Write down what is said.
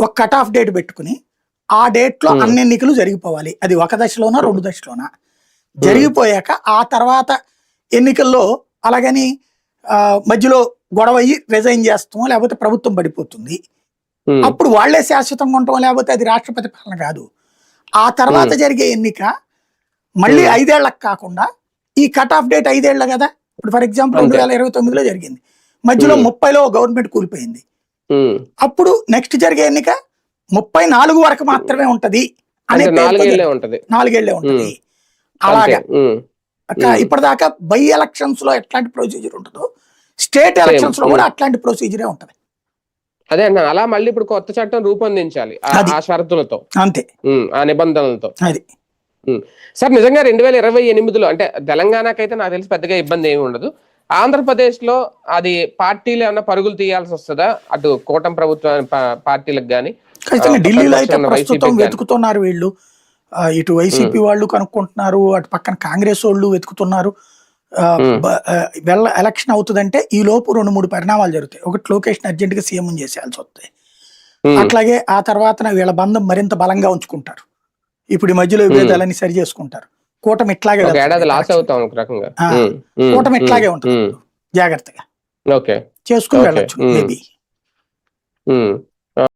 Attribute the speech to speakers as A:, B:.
A: ఒక cut off date పెట్టుకుని ఆ డేట్లో
B: Hmm.
A: అన్ని ఎన్నికలు జరిగిపోవాలి అది ఒక దశలోనా రెండు దశలోనా జరిగిపోయాక ఆ తర్వాత ఎన్నికల్లో అలాగని మధ్యలో గొడవ అయ్యి రిజైన్ చేస్తాం లేకపోతే ప్రభుత్వం పడిపోతుంది
B: ఉమ్,
A: అప్పుడు వాళ్ళే శాశ్వతంగా ఉంటాం లేకపోతే అది రాష్ట్రపతి పాలన కాదు ఆ తర్వాత జరిగే ఎన్నిక మళ్ళీ
B: Hmm.
A: ఐదేళ్ళకు కాకుండా ఈ కట్ ఆఫ్ డేట్ ఐదేళ్ళ కదా ఇప్పుడు ఫర్ ఎగ్జాంపుల్ రెండు. వేల ఇరవై తొమ్మిదిలో జరిగింది మధ్యలో
B: Hmm.
A: ముప్పైలో గవర్నమెంట్ కూలిపోయింది. అప్పుడు నెక్స్ట్ జరిగే ఎన్నిక ముప్పై నాలుగు వరకు మాత్రమే ఉంటది అనే నాలుగేళ్ళే.
B: ఉంటది.
A: అలాగా. ఇప్పటిదాకా బై ఎలక్షన్స్లో ఎట్లాంటి ప్రొసీజర్ ఉంటుందో స్టేట్
B: ఎలక్షన్స్లో.
A: కూడా అట్లాంటి ప్రొసీజరే ఉంటది.
B: అదే అన్న అలా మళ్ళీ ఇప్పుడు కొత్త చట్టం రూపొందించాలి ఆ- షరతులతో.
A: అంతే.
B: ఆ నిబంధనలతో.
A: అది.
B: సార్ నిజంగా రెండు వేల ఇరవై ఎనిమిదిలో అంటే తెలంగాణకైతే నాకు తెలిసి పెద్దగా ఇబ్బంది ఏమి ఉండదు. ఆంధ్రప్రదేశ్లో అది పార్టీలు ఏమన్నా పరుగులు తీయాల్సి వస్తుందా? అటు కూటమి ప్రభుత్వ పార్టీలకు గాని
A: ఖచ్చితంగా ఢిల్లీలో అయితే ప్రస్తుతం. వెతుకుతున్నారు వీళ్ళు. ఇటు వైసీపీ వాళ్ళు కనుక్కుంటున్నారు అటు పక్కన కాంగ్రెస్ వాళ్ళు వెతుకుతున్నారు. వెళ్ళ ఎలక్షన్ అవుతుందంటే ఈ లోపు రెండు మూడు పరిణామాలు జరుగుతాయి. ఒకటి లొకేషన్ అర్జెంట్గా సీఎం చేసేయాల్సి వస్తాయి. అట్లాగే ఆ తర్వాత వీళ్ళ బంధం మరింత బలంగా ఉంచుకుంటారు. ఇప్పుడు ఈ మధ్యలో విభేదాలన్నీ సరి చేసుకుంటారు. కూటమి ఇట్లాగే
B: ఏడాది లాస్. అవుతాం ఒక రకంగా
A: కూటమి ఇట్లాగే ఉంటుంది జాగ్రత్తగా
B: ఓకే
A: చేసుకుని. వెళ్ళొచ్చు. మేబీ.